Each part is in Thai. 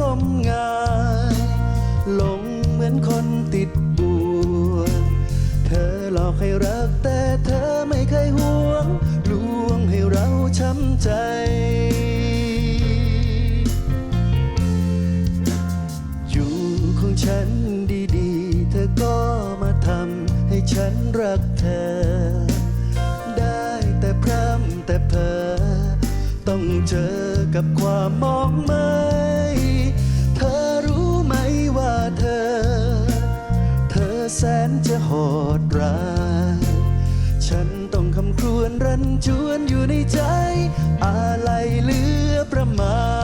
งมงายหลงเหมือนคนติดบ่วเธอหลอกให้รักแต่เธอไม่เคยห่วงลวงให้เราช้ำใจ อยู่ของฉันดีๆ เธอก็มาทำให้ฉันรักเธอ ได้แต่พร่ำแต่เพ้อต้องเจอกับความมองไม่ แสนจะโหดร้าย ฉันต้องคำครวญรันจวนอยู่ในใจอะไรเหลือประมาณ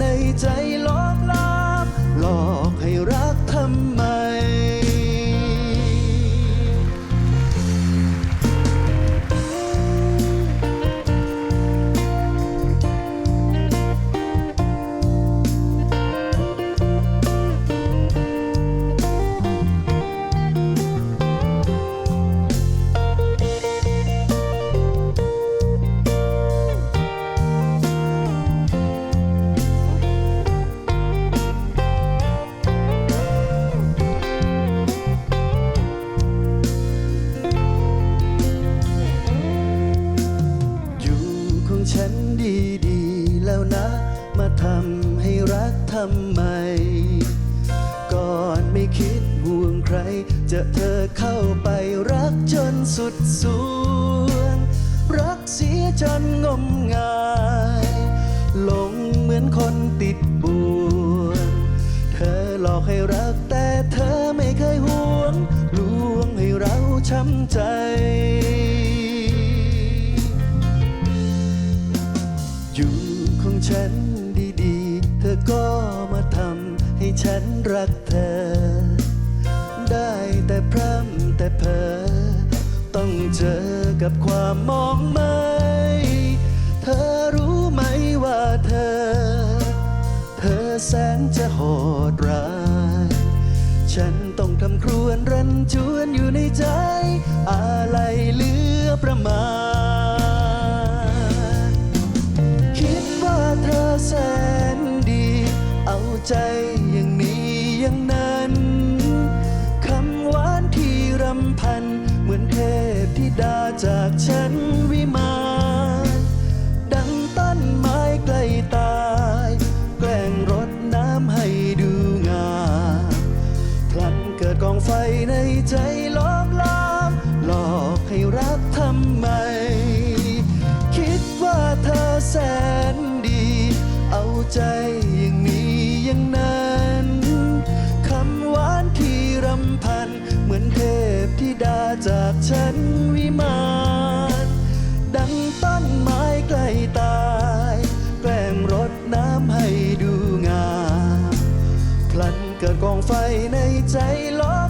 ในใจหลอกลามหลอกให้รักทำ จะเธอเข้าไปรักจนสุดสวงรักเสียจนงมงายหลงเหมือนคนติดบ่วงเธอหลอกให้รักแต่เธอไม่เคยห่วงลวงให้เราช้ำใจอยู่ของฉันดีๆ เธอก็มาทำให้ฉันรักเธอ กับความมองไม่เธอรู้ไหมว่าเธอ เธอแสนจะโหดร้าย ฉันต้องทำครวญรันจวนอยู่ในใจ อะไรเหลือประมาณ คิดว่าเธอแสนดี เอาใจ จากฉันวิมานดังต้นไม้ใกล้ตาย แกล้งรดน้ำให้ดูงามพลันเกิดกองไฟในใจล้อมลาม หลอกให้รักทำไม คิดว่าเธอแสนดี เอาใจอย่างนี้อย่างนั้นคำหวานที่รำพัน เหมือนเทพธิดาจากฉัน ไฟในใจล้อ